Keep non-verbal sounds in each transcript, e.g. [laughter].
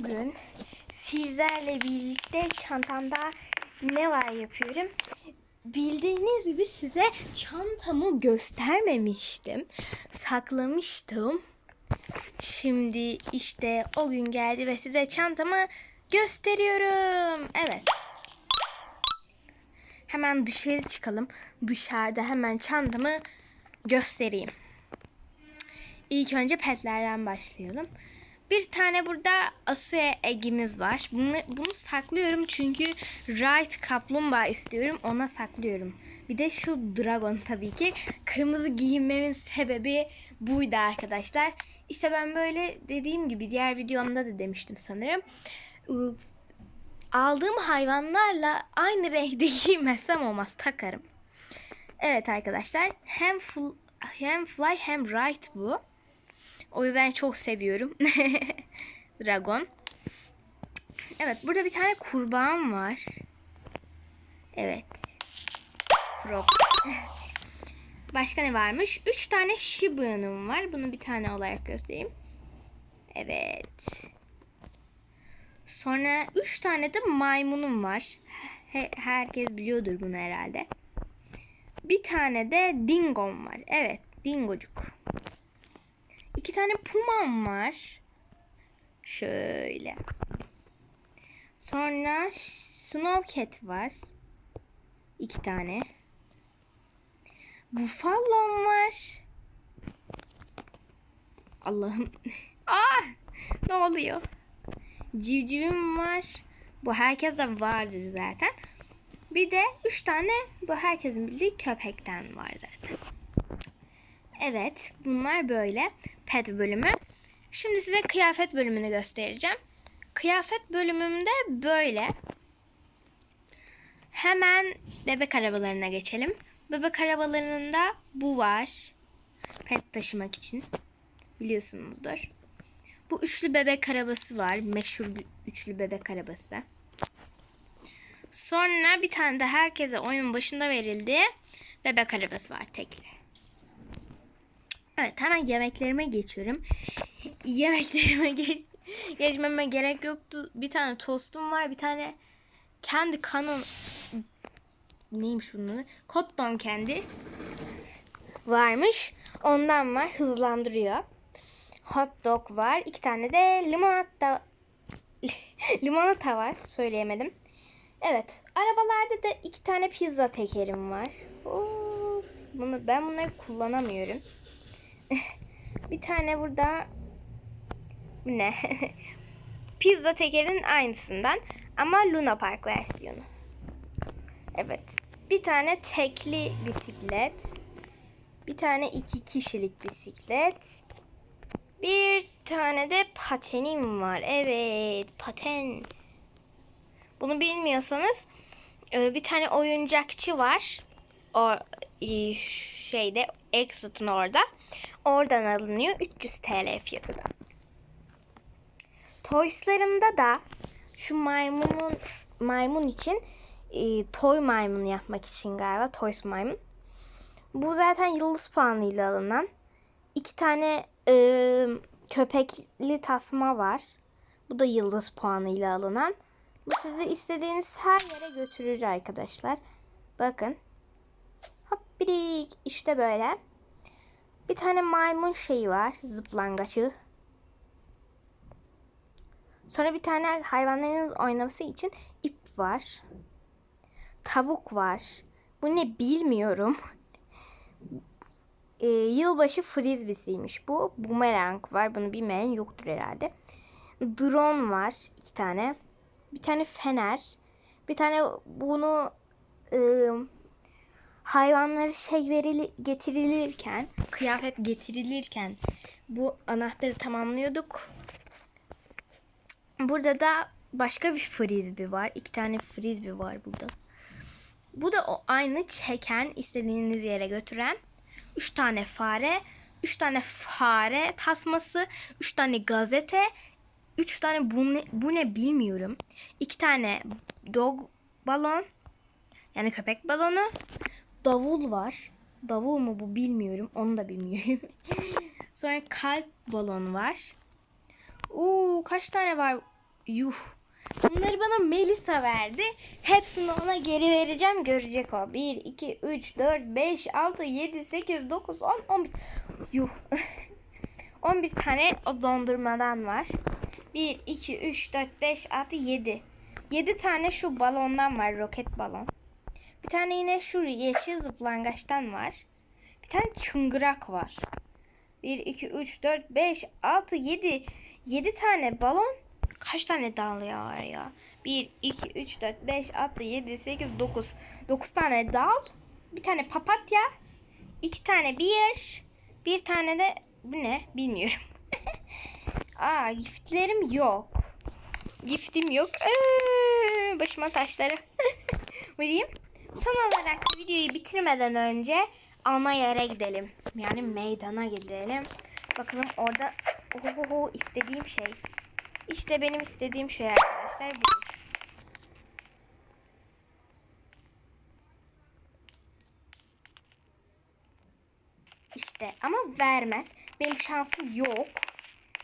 Bugün sizlerle birlikte çantamda ne var yapıyorum. Bildiğiniz gibi size çantamı göstermemiştim. Saklamıştım. Şimdi işte o gün geldi ve size çantamı gösteriyorum. Evet. Hemen dışarı çıkalım. Dışarıda hemen çantamı göstereyim. İlk önce petlerden başlayalım. Bir tane burada Asuya egimiz var. Bunu, bunu saklıyorum çünkü Right kaplumbağa istiyorum. Ona saklıyorum. Bir de şu dragon tabii ki. Kırmızı giyinmemin sebebi buydu arkadaşlar. İşte ben böyle dediğim gibi diğer videomda da demiştim sanırım. Iı, Aldığım hayvanlarla aynı renkte [laughs] giymezsem olmaz. Takarım. Evet arkadaşlar. Hem, hem fly hem right bu. O yüzden çok seviyorum. [laughs] Dragon. Evet burada bir tane kurbağam var. Evet. Frog. [laughs] Başka ne varmış? Üç tane Shiba'nım var. Bunu bir tane olarak göstereyim. Evet. Sonra üç tane de maymunum var. He- herkes biliyordur bunu herhalde. Bir tane de dingom var. Evet, dingocuk. İki tane pumam var. Şöyle. Sonra snowcat var. İki tane. Buffalo'm var. Allah'ım. Aa! [laughs] Ne oluyor? Civcivim var. Bu herkeste vardır zaten. Bir de üç tane bu herkesin bildiği köpekten var zaten. Evet, bunlar böyle pet bölümü. Şimdi size kıyafet bölümünü göstereceğim. Kıyafet bölümümde böyle. Hemen bebek arabalarına geçelim. Bebek arabalarında bu var. Pet taşımak için. Biliyorsunuzdur. Bu üçlü bebek arabası var. Meşhur üçlü bebek arabası. Sonra bir tane de herkese oyunun başında verildi. Bebek arabası var tekli. Evet hemen yemeklerime geçiyorum. Yemeklerime [laughs] geç, geçmeme gerek yoktu. Bir tane tostum var. Bir tane kendi kanın neymiş bunun adı? Cotton kendi varmış. Ondan var. Hızlandırıyor. Hot dog var. iki tane de limonata [laughs] limonata var. Söyleyemedim. Evet. Arabalarda da iki tane pizza tekerim var. Oo, bunu ben bunları kullanamıyorum. [laughs] bir tane burada bu ne? [laughs] pizza tekerin aynısından ama Luna Park versiyonu. Evet. Bir tane tekli bisiklet. Bir tane iki kişilik bisiklet. Bir tane de patenim var. Evet, paten. Bunu bilmiyorsanız e, bir tane oyuncakçı var. O e, şeyde Exit'in orada. Oradan alınıyor 300 TL fiyatı da. Toys'larımda da şu maymunun maymun için e, toy maymun yapmak için galiba Toys maymun. Bu zaten yıldız puanıyla alınan. iki tane e, köpekli tasma var. Bu da yıldız puanıyla alınan. Bu sizi istediğiniz her yere götürür arkadaşlar. Bakın. Hop birik. İşte böyle. Bir tane maymun şeyi var. Zıplangaçı. Sonra bir tane hayvanlarınız oynaması için ip var. Tavuk var. Bu ne bilmiyorum. [laughs] e, yılbaşı frizbisiymiş bu. Bumerang var. Bunu bilmeyen yoktur herhalde. Drone var. iki tane. Bir tane fener. Bir tane bunu e, hayvanları şey verili, getirilirken, kıyafet getirilirken bu anahtarı tamamlıyorduk. Burada da başka bir frisbee var. İki tane frisbee var burada. Bu da o aynı çeken, istediğiniz yere götüren. Üç tane fare, üç tane fare tasması, üç tane gazete, üç tane bu ne, bu ne bilmiyorum. İki tane dog balon, yani köpek balonu. Davul var. Davul mu bu bilmiyorum. Onu da bilmiyorum. [laughs] Sonra kalp balon var. Oo kaç tane var? Yuh. Bunları bana Melisa verdi. Hepsini ona geri vereceğim. Görecek o. 1, 2, 3, 4, 5, 6, 7, 8, 9, 10, 11. Yuh. [laughs] 11 tane o dondurmadan var. 1, 2, 3, 4, 5, 6, 7. 7 tane şu balondan var. Roket balon. Bir tane yine şu yeşil zıplangaçtan var. Bir tane çıngırak var. 1, 2, 3, 4, 5, 6, 7. 7 tane balon. Kaç tane dal ya var ya? 1, 2, 3, 4, 5, 6, 7, 8, 9. 9 tane dal. Bir tane papatya. 2 tane bir. Bir tane de bu ne? Bilmiyorum. [laughs] Aa giftlerim yok. Giftim yok. Ee, başıma taşları. [laughs] Vurayım. Son olarak videoyu bitirmeden önce ana yere gidelim. Yani meydana gidelim. Bakalım orada oho istediğim şey. İşte benim istediğim şey arkadaşlar. budur. İşte ama vermez. Benim şansım yok.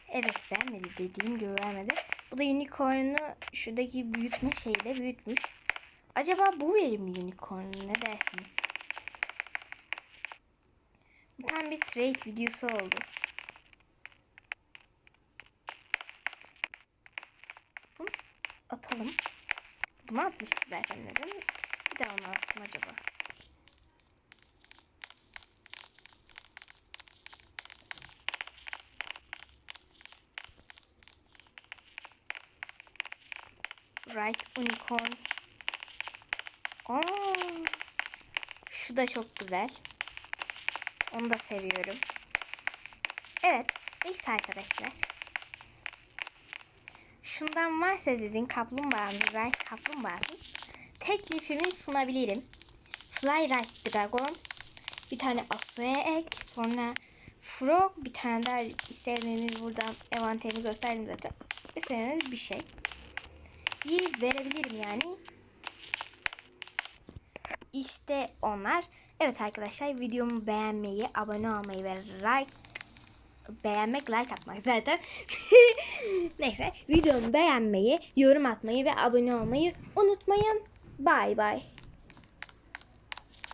Evet vermedi dediğim gibi vermedi. Bu da unicorn'u şuradaki büyütme şeyle büyütmüş. Acaba bu verir mi unicorn'u ne dersiniz? Bir tane bir trade videosu oldu. Bunu atalım. Bunu atmıştı zaten neden? Bir daha onu attım acaba. Right unicorn. Aa, şu da çok güzel. Onu da seviyorum. Evet. Neyse arkadaşlar. Şundan varsa sizin kaplumbağanız, right kaplumbağanız teklifimi sunabilirim. Fly Right Dragon. Bir tane Asuya ek. Sonra Frog. Bir tane daha istediğiniz buradan envanterini gösterdim zaten. İstediğiniz bir şey. İyi verebilirim yani. İşte onlar. Evet arkadaşlar videomu beğenmeyi, abone olmayı ve like beğenmek, like atmak zaten. [laughs] Neyse videomu beğenmeyi, yorum atmayı ve abone olmayı unutmayın. Bye bye.